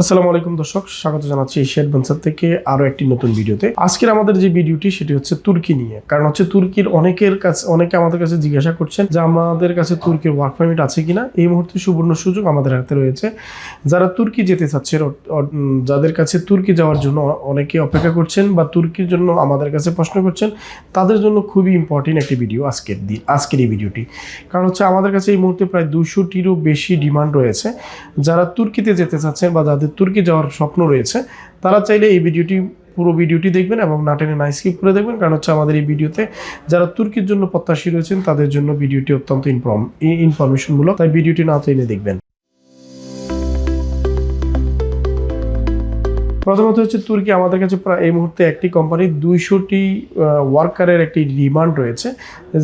আসসালামু আলাইকুম দর্শক, স্বাগত জানাচ্ছি এশিয়া অ্যাডভেঞ্চার থেকে আরও একটি নতুন ভিডিওতে। আজকের আমাদের যে ভিডিওটি, সেটি হচ্ছে তুর্কি নিয়ে। কারণ হচ্ছে তুর্কির অনেকের কাছে অনেকে আমাদের কাছে জিজ্ঞাসা করছেন যে আমাদের কাছে তুর্কির ওয়ার্ক পারমিট আছে কিনা। এই মুহূর্তে সুবর্ণ সুযোগ আমাদের হাতে রয়েছে। যারা তুর্কি যেতে চাচ্ছেন যাদের কাছে তুর্কি যাওয়ার জন্য অনেকে অপেক্ষা করছেন বা তুর্কির জন্য আমাদের কাছে প্রশ্ন করছেন, তাদের জন্য খুবই ইম্পর্টেন্ট একটি ভিডিও আজকের দিন আজকের এই ভিডিওটি। কারণ হচ্ছে আমাদের কাছে এই মুহূর্তে প্রায় দুশোটিরও বেশি ডিমান্ড রয়েছে। যারা তুর্কিতে যেতে চাচ্ছেন বা যাদের তুর্কি যাওয়ার স্বপ্ন রয়েছে, তারা চাইলে এই ভিডিওটি, পুরো ভিডিওটি দেখবেন এবং নাটেনে না স্কিপ করে দেখবেন, কারণ হচ্ছে আমাদের এই ভিডিওতে যারা তুর্কির জন্য প্রত্যাশী রয়েছেন, তাদের জন্য ভিডিওটি অত্যন্ত ইনফর্ম ইনফরমেশনমূলক তাই ভিডিওটি না চাইলে দেখবেন। প্রথমত হচ্ছে তুর্কি আমাদের কাছে প্রায় এই মুহূর্তে একটি কোম্পানির দুইশোটি ওয়ার্কারের একটি ডিমান্ড রয়েছে।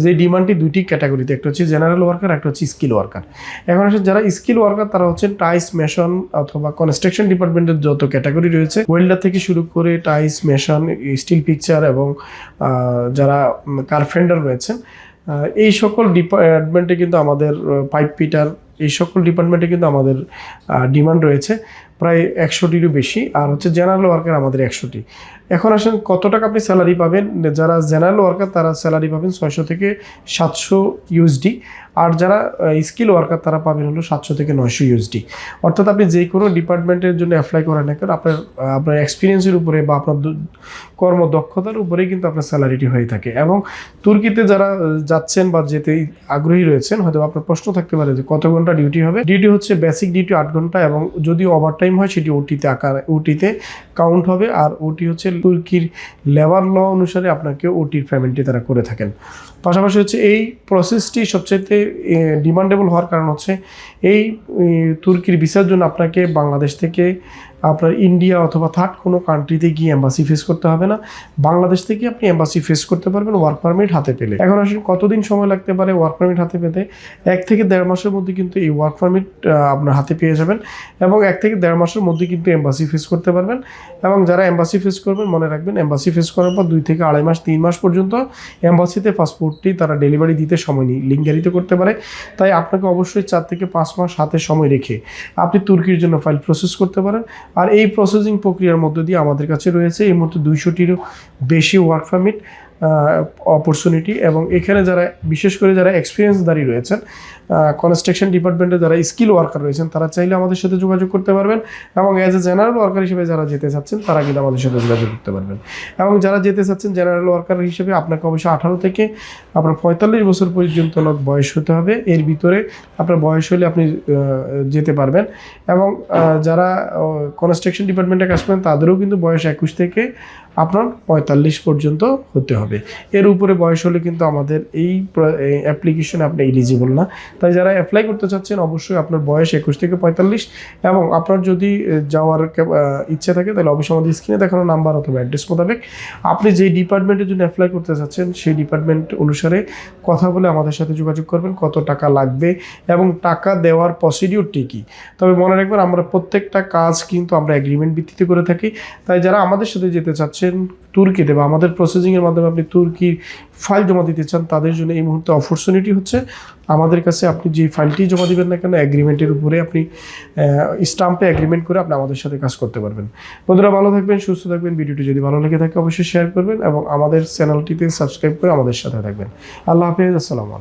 যে ডিমান্ডটি দুইটি ক্যাটাগরিতে একটা হচ্ছে জেনারেল ওয়ার্কার একটা হচ্ছে স্কিল ওয়ার্কার এখন আসলে যারা স্কিল ওয়ার্কার তারা হচ্ছে টাইস মেশন অথবা কনস্ট্রাকশন ডিপার্টমেন্টের যত ক্যাটাগরি রয়েছে ওয়েল্ডার থেকে শুরু করে টাইস মেশন স্টিল পিকচার এবং যারা কার্পেন্ডার রয়েছেন এই সকল ডিপার্টমেন্টে কিন্তু আমাদের পাইপ পিটার এই সকল ডিপার্টমেন্টে কিন্তু আমাদের ডিমান্ড রয়েছে। প্রায় একশোটিরও বেশি। আর হচ্ছে জেনারেল ওয়ার্কার আমাদের একশোটি। এখন আসেন, কত টাকা আপনি স্যালারি পাবেন? যারা জেনারেল ওয়ার্কার তারা স্যালারি পাবেন ছয়শো থেকে সাতশো ইউএসডি আর যারা স্কিল ওয়ার্কার তারা পাবেন হলো সাতশো থেকে নয়শো ইউএসডি অর্থাৎ আপনি যে কোনো ডিপার্টমেন্টের জন্য অ্যাপ্লাই করেন না কারণ আপনার আপনার এক্সপিরিয়েন্সের উপরে বা আপনার কর্মদক্ষতার উপরেই কিন্তু আপনার স্যালারিটি হয়ে থাকে। এবং তুর্কিতে যারা যাচ্ছেন বা যেতে আগ্রহী রয়েছেন হয়তো আপনার প্রশ্ন থাকতে পারে যে কত ঘণ্টা ডিউটি হবে? ডিউটি হচ্ছে বেসিক ডিউটি আট ঘণ্টা এবং যদি ওভার টাইম হয়, সেটি ওটিতে আকার ওটিতে কাউন্ট হবে। আর ওটি হচ্ছে তুর্কির লেবার ল অনুসারে আপনাকে ওটির পেমেন্টটি তারা করে থাকেন। পাশাপাশি হচ্ছে এই প্রসেসটি সবচেয়ে ডিমান্ডেবল হওয়ার কারণ হচ্ছে এই তুর্কির ভিসার জন্য আপনাকে বাংলাদেশ থেকে আপনার ইন্ডিয়া অথবা থার্ড কোনো কান্ট্রিতে গিয়ে এম্বাসি ফেস করতে হবে না। বাংলাদেশ থেকে আপনি এম্বাসি ফেস করতে পারবেন ওয়ার্ক পারমিট হাতে পেলে। এখন আসলে কতদিন সময় লাগতে পারে ওয়ার্ক পারমিট হাতে পেতে? এক থেকে দেড় মাসের মধ্যে কিন্তু এই ওয়ার্ক পারমিট আপনার হাতে পেয়ে যাবেন এবং এক থেকে দেড় মাসের মধ্যে কিন্তু এম্বাসি ফেস করতে পারবেন এবং যারা এম্বাসি ফেস করবেন, মনে রাখবেন এম্বাসি ফেস করার পর দুই থেকে আড়াই মাস, তিন মাস পর্যন্ত এম্বাসিতে পাসপোর্টটি তারা ডেলিভারি দিতে সময় নিই লিঙ্গারিত করতে পারে। তাই আপনাকে অবশ্যই চার থেকে পাঁচ মাস হাতে সময় রেখে আপনি তুর্কির জন্য ফাইল প্রসেস করতে পারেন। আর এই প্রসেসিং প্রক্রিয়ার মধ্য দিয়ে আমাদের কাছে রয়েছে এই মধ্যে দুইশোটিরও বেশি ওয়ার্ক পারমিট অপরচুনিটি এবং এখানে যারা, বিশেষ করে যারা এক্সপিরিয়েন্স দাঁড়িয়ে রয়েছেন কনস্ট্রাকশন ডিপার্টমেন্টে যারা স্কিল ওয়ার্কার রয়েছেন, তারা চাইলে আমাদের সাথে যোগাযোগ করতে পারবেন এবং অ্যাজ এ জেনারেল ওয়ার্কার হিসেবে যারা যেতে চাচ্ছেন, তারা কিন্তু আমাদের সাথে যোগাযোগ করতে পারবেন। এবং যারা যেতে চাচ্ছেন জেনারেল ওয়ার্কার হিসেবে আপনাকে অবশ্যই আঠারো থেকে আপনার পঁয়তাল্লিশ বছর পর্যন্ত বয়স হতে হবে। এর ভিতরে আপনার বয়স হলে আপনি যেতে পারবেন। এবং যারা কনস্ট্রাকশন ডিপার্টমেন্টে কাজ করেন, তাদেরও কিন্তু বয়স একুশ থেকে আপনার পঁয়তাল্লিশ পর্যন্ত হতে হবে। এর উপরে বয়স হলে কিন্তু আমাদের এই অ্যাপ্লিকেশনে আপনি এলিজিবল না। তাই যারা অ্যাপ্লাই করতে চাচ্ছেন, অবশ্যই আপনার বয়স একুশ থেকে পঁয়তাল্লিশ এবং আপনার যদি যাওয়ার ইচ্ছে থাকে, তাহলে অবশ্যই আমাদের স্ক্রিনে দেখানো নাম্বার অথবা অ্যাড্রেস মোতাবেক আপনি যেই ডিপার্টমেন্টের জন্য অ্যাপ্লাই করতে চাচ্ছেন, সেই ডিপার্টমেন্ট অনুসারে কথা বলে আমাদের সাথে যোগাযোগ করবেন, কত টাকা লাগবে এবং টাকা দেওয়ার প্রসিডিউরটি কী। তবে মনে রাখবেন, আমরা প্রত্যেকটা কাজ কিন্তু আমরা এগ্রিমেন্ট ভিত্তিতে করে থাকি। তাই যারা আমাদের সাথে যেতে চাচ্ছেন তুর্কিতে বা আমাদের প্রসেসিংয়ের মাধ্যমে আপনি তুর্কির ফাইল জমা দিতে চান, তাদের জন্য এই মুহূর্তে অপরচুনিটি হচ্ছে। আমাদের কাছে আপনি যে ফাইলটি জমা দিবেন না কেন অ্যাগ্রিমেন্টের উপরে আপনি স্টাম্পে অ্যাগ্রিমেন্ট করে আপনি আমাদের সাথে কাজ করতে পারবেন। বন্ধুরা, ভালো থাকবেন, সুস্থ থাকবেন। ভিডিওটি যদি ভালো লেগে থাকে, অবশ্যই শেয়ার করবেন এবং আমাদের চ্যানেলটিতে সাবস্ক্রাইব করে আমাদের সাথে থাকবেন। আল্লাহ হাফিজ, আসসালামু আলাইকুম।